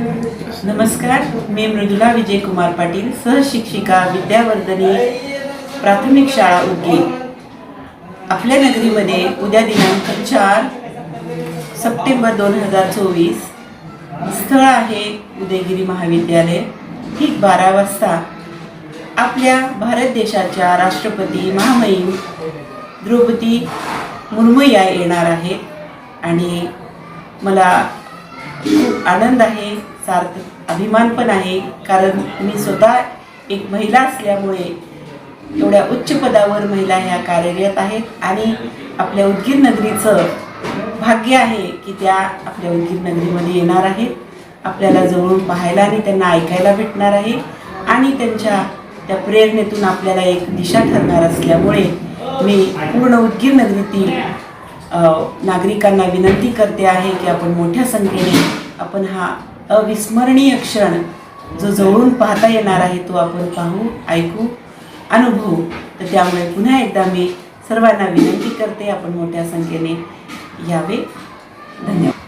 नमस्कार मी मृदुला विजयकुमार पाटील सहशिक्षिका विद्यावर्धनी प्राथमिक शाळा उदगी आपल्या नगरीमध्ये उद्या दिनांक चार सप्टेंबर दोन हजार चोवीस स्थळ आहे उदयगिरी महाविद्यालय. ठीक बारा वाजता आपल्या भारत देशाच्या राष्ट्रपती महामहिम द्रौपदी मुर्मू या येणार आहेत आणि मला खूप आनंद आहे सार्थ अभिमान पण आहे कारण मी स्वतः एक महिला असल्यामुळे एवढ्या उच्च पदावर महिला ह्या कार्यरत आहेत आणि आपल्या उदगीर नगरीचं भाग्य आहे की त्या आपल्या उदगीर नगरीमध्ये येणार आहेत. आपल्याला जवळून पाहायला आणि त्यांना ऐकायला भेटणार आहे. आणि त्यांच्या त्या प्रेरणेतून आपल्याला एक दिशा ठरणार असल्यामुळे मी पूर्ण उदगीर नगरीतील नागरिकांना विनंती करते आहे की आपण मोठ्या संख्येने आपण हा अविस्मरणीय क्षण जो जवळून पाहता येणार आहे तो आपण पाहू ऐकू अनुभवू. तर त्यामुळे पुन्हा एकदा मी सर्वांना विनंती करते आपण मोठ्या संख्येने यावे. धन्यवाद.